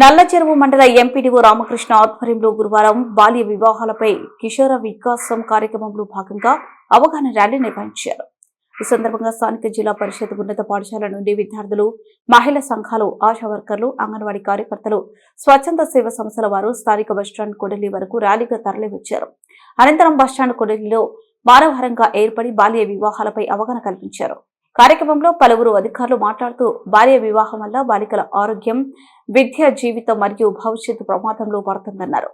నల్ల చెరువు మండల ఎంపీడీఓ రామకృష్ణ ఆధ్వర్యంలో గురువారం బాల్య వివాహాలపై కిషోర వికాసం కార్యక్రమంలో భాగంగా అవగాహన ర్యాలీ నిర్వహించారు. ఈ సందర్భంగా స్థానిక జిల్లా పరిషత్ ఉన్నత పాఠశాల నుండి విద్యార్థులు మహిళా సంఘాలు ఆశా వర్కర్లు అంగన్వాడీ కార్యకర్తలు స్వచ్ఛంద సేవ సంస్థల వారు స్థానిక బస్టాండ్ కొడలి వరకు ర్యాలీగా తరలివచ్చారు. అనంతరం బస్టాండ్ కొడలిలో వారవారంగా ఏర్పడి బాల్య వివాహాలపై అవగాహన కల్పించారు. కార్యక్రమంలో పలువురు అధికారులు మాట్లాడుతూ బాల్య వివాహం వల్ల బాలికల ఆరోగ్యం విద్య జీవితం మరియు భవిష్యత్తు ప్రమాదంలో పడుతుందన్నారు.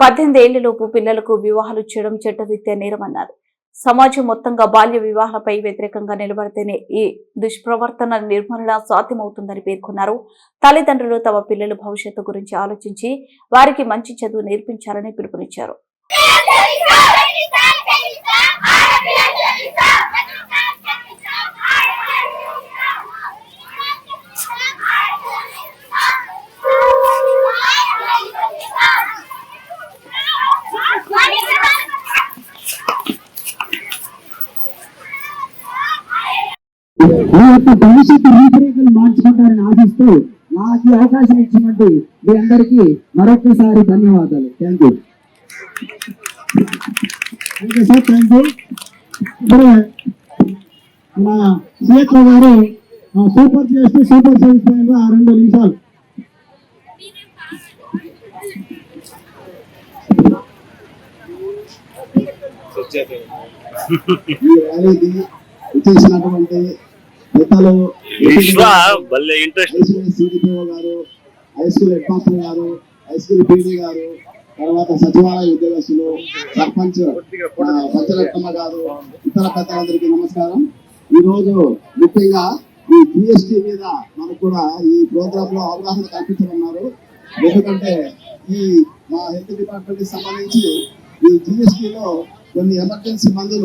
పద్దెనిమిది ఏళ్ళలోపు పిల్లలకు వివాహాలు చేయడం చట్టరీత్యా నేరమన్నారు. సమాజం మొత్తంగా బాల్య వివాహాలపై వ్యతిరేకంగా నిలబడితేనే ఈ దుష్ప్రవర్తన నిర్మూలన సాధ్యమవుతుందని పేర్కొన్నారు. తల్లిదండ్రులు తమ పిల్లల భవిష్యత్తు గురించి ఆలోచించి వారికి మంచి చదువు నేర్పించాలని పిలుపునిచ్చారు. మీ యొక్క భవిష్యత్తు రూపురేఖలు మార్చుకుంటారని ఆశిస్తూ నాకు ఈ అవకాశం ఇచ్చినట్టు మీ అందరికీ మరొకసారి ధన్యవాదాలు. Thank you thank you sir thank you ఇప్పుడే మా సిఎస్ఓ గారు సూపర్ చేస్తే సూపర్ సర్వీస్ పైన ఆ రెండు నిమిషాలు. ఈ ర్యాలీకి ఇచ్చేసినటువంటి నేతలు విశ్వ భలే ఇంట్రెస్ట్ సిడిపిఓ గారు హై స్కూల్ హెడ్ మాస్టర్ గారు హై స్కూల్ పీడీ గారు తర్వాత సచివాలయ ఉద్యోగస్తులు సర్పంచ్ పంచరత్నమ్మ గారు ఇతర పెద్దలందరికీ నమస్కారం. ఈ రోజు ముఖ్యంగా ఈ జిఎస్టి మీద మనకు కూడా ఈ ప్రోగ్రామ్లో అవగాహన కల్పించనున్నారు. ఎందుకంటే ఈ మా హెల్త్ డిపార్ట్మెంట్కి సంబంధించి ఈ జిఎస్టి లో కొన్ని ఎమర్జెన్సీ మందులు